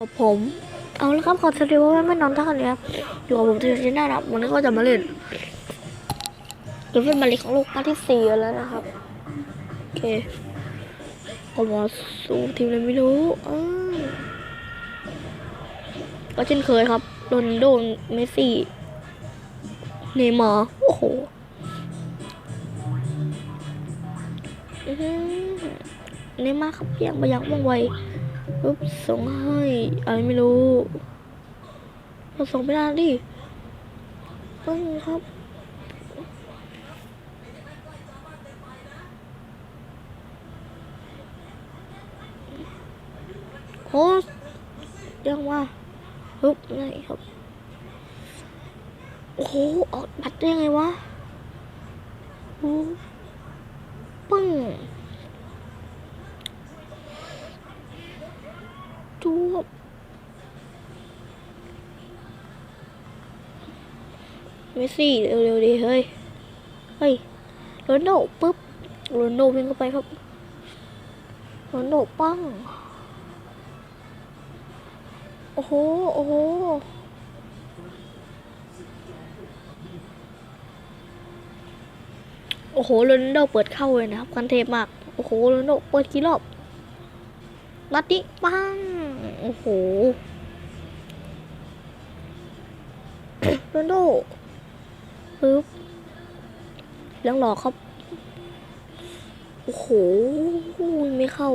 ผมเอาละครับขอสวัสดีว่าไม่นอนท่ากันเลยครับอยู่กับผมทีนีน่าครับวันนี้ก็จะมาเล่นเกมเล่นมาลีของโลกภาที่สี่แล้วนะครับโอเคผมมาสู้ทีมอะไรไม่รู้ก็เช่นเคยครับโรนโดนเมสซี่เนย์มาร์โอ้โหเนย์มาร์ครับยังไปยังว่องไว ปุ๊บส่งให้อะไรไม่รู้เราส่งไม่ได้ดิเพิ่งครับโค้ชยังว่าปุ๊บนี่ครับโอ้โหออกบัตรได้ไงวะโอ้ปึ้ง จวบเมสซี่เร็วๆดิเฮ้ย เฮ้ยโรนโดปุ๊บโรนโดวิ่งเข้าไปครับโรนโดปั้งโอ้โห โอ้โห โอ้โหโรนโดเปิดเข้าเลยนะครับคันเทพมาก โอ้โหโรนโดเปิดกี่รอบนัดนี้ปัง โอ้โหโรนโด ปึ๊บเลี้ยงหลอกครับ โอ้โห ไม่เข้า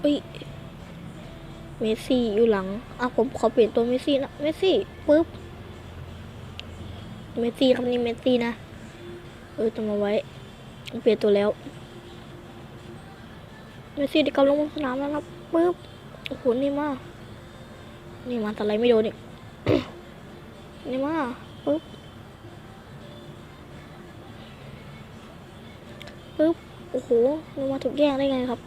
เอ้ย เมสซี่อยู่หลัง อะผมขอเปลี่ยนตัวเมสซี่นะ เมสซี่ปึ๊บ เมสซี่ครับนี่เมสซี่นะ เออจะมาไว้ เปลี่ยนตัวแล้ว เมสซี่ได้กลังลงสนามแล้วนะปึ๊บ โอ้โหนี่มานี่มาแต่อะไรไม่โดนอีกนี่มาปึ๊บปึ๊บโอ้โหนี่มาถูกแย่งได้ไงครับ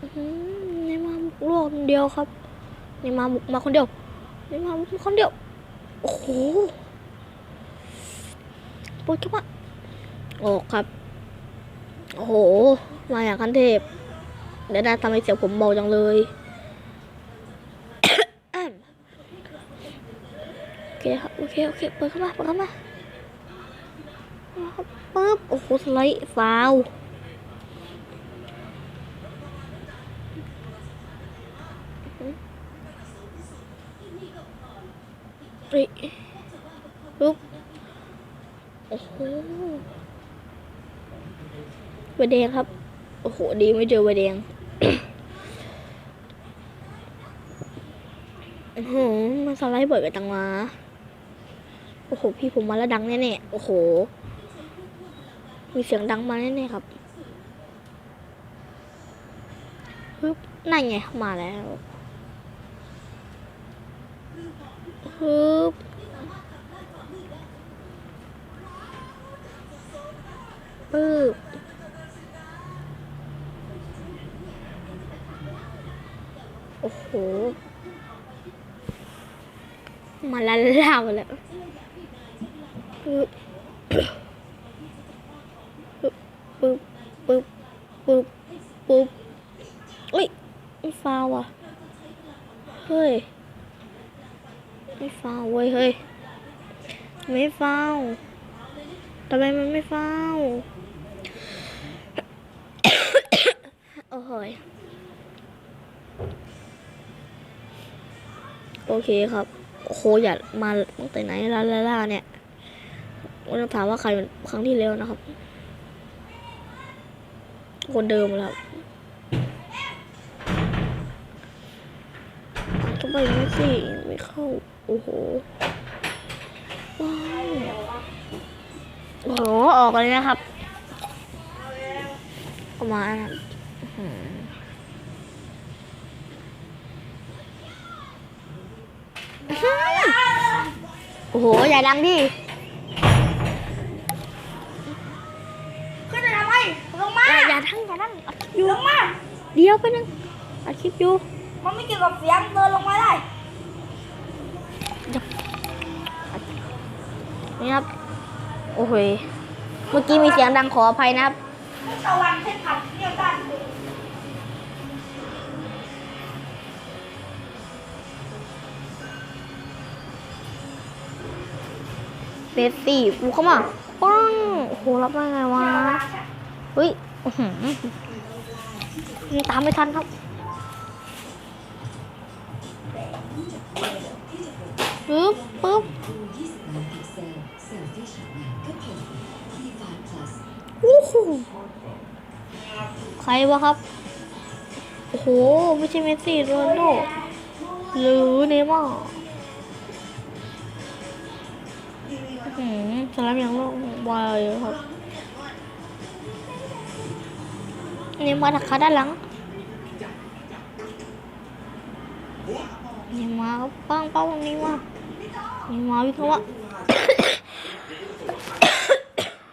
อื้อหือนี่มาบุกลกคนเดียวครับนี่มาบุกมาคนเดียวนี่มาบุกคนเดียว โอ้โห ปรแกรมออกครับโอ้โห มาอย่างคันเทพ เดี๋ยวได้ทำให้เสียงผมเบาจังเลยโอเคครับโอเคโอเคเปิดเข้ามาเปิดเข้ามาปึ๊บโอ้โหสไลด์ฟาวเฮ้ยปุ๊บ โอ้โหใบแดงครับ โอ้โห ดีไม่เจอใบแดงโอ้โหมันสไลด์บ่อยไปตังมาโอ้โห พี่ผมมาแล้วดังแน่ๆ โอ้โห มีเสียงดังมาแน่ๆครับปึ๊บนั่นไง มาแล้วปึ๊บ ปึ๊บโอ้โห มาละลาวแล้วปึ๊บปึ๊บปึ๊บปึ๊บปึ๊บเอ้ยไม่ฟาวอะ เฮ้ย ไม่ฟาวเว้ย เฮ้ย ไม่ฟาวทำไมมันไม่ฟาว โอ้โหยโอเคครับโอ้โหอย่ามาตั้งแต่ไหนล่าลาลาเนี่ยวันต้องถามว่าใครเป็นครั้งที่แล้วนะครับ คนเดิมแล้วทำไมไม่สิไม่เข้า โอ้โหว้าวโอ้โห ออกเลยนะครับออกมาอ โอ้โห อย่าดังดิ ขึ้นไปทำไมลงมาอย่าอย่าทั้งอย่าทั้งอัดคลิปอยู่ ลงมาเดี๋ยวไปนึงอัดคลิปอยู่มันไม่เกี่ยวกับเสียงเดินลงมาได้นี่ครับ โอ้โหยเมื่อกี้มีเสียงดังขออภัยนะครับ ตะวันเส้นผ่านเที่ยวด้าน เบสซี่กูเข้ามาปังโอ้โหรับได้ไงวะเฮ้ยมันตามไม่ทันครับปึ๊บปึ๊บโอ้โหใครวะครับ โอ้โห ไม่ใช่เมสซี่โรนโดหรือเนม่า สลับอย่างโลกวายเลยครับเนย์มาร์ถักขาด้านหลังเนย์มาร์ครับปังปังเนย์มาร์เนย์มาร์วิ่งเข้ามา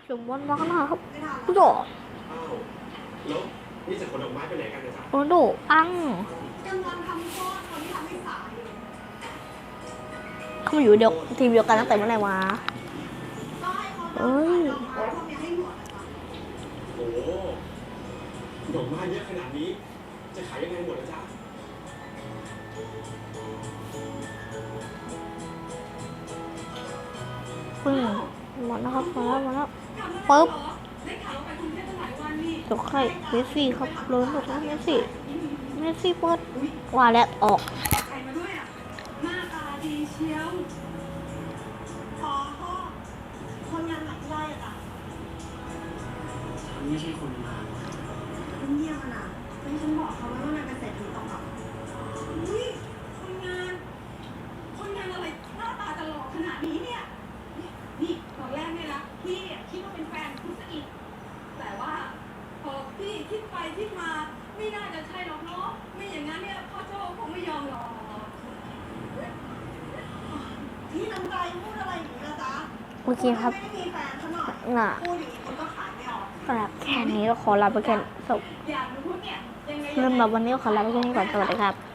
ส่งบอลมาข้างหน้าครับผู้ดอกอ้าวแล้วนี่จะขนดอกไม้ไปไหนกันนะจ๊ะโรนัลโดอังเขามาอยู่เดียวทีมเดียวกันตั้งแต่เมื่อไหร่วะ เอ้ยโอ้โหดอกไม้เยอะขนาดนี้ จะขายยังไงหมดละจ๊ะปึ้งหมดแล้วครับหมาแล้วหมาแล้วปึ๊บจบใครเมสซี่ครับโรนลโดครับเมสซี่เมสซี่เปิดว่าแล้วออก ไม่ใช่คนมาเงียบๆนะเป็นฉันบอกเขาว่าต้องงานเกษตรถึงต้องแบบอุ้ยคนงาน คนงานอะไรหน้าตาจะหล่อขนาดนี้เนี่ย นี่ตอนแรกเนี่ยนะพี่เนี่ยคิดว่าเป็นแฟนคุณซะอีกแต่ว่าพอพี่คิดไปคิดมาไม่น่าจะใช่หรอกเนาะ ไม่อย่างนั้นเนี่ยพ่อโจ้คงไม่ยอมหรอกพี่น้ำใจพูดอะไรอย่างนี้นะจ๊ะโอเคครับไม่ได้มีแฟนซะหน่อยน่ะ พูดอย่างนี้ สำหรับแค่นี้ก็ขอลาไปแค่สอยากรู้เนี่ยยังไงเริ่มมาวันนี้ก็ขอลาไปแค่นี้ก่อนสวัสดีครับ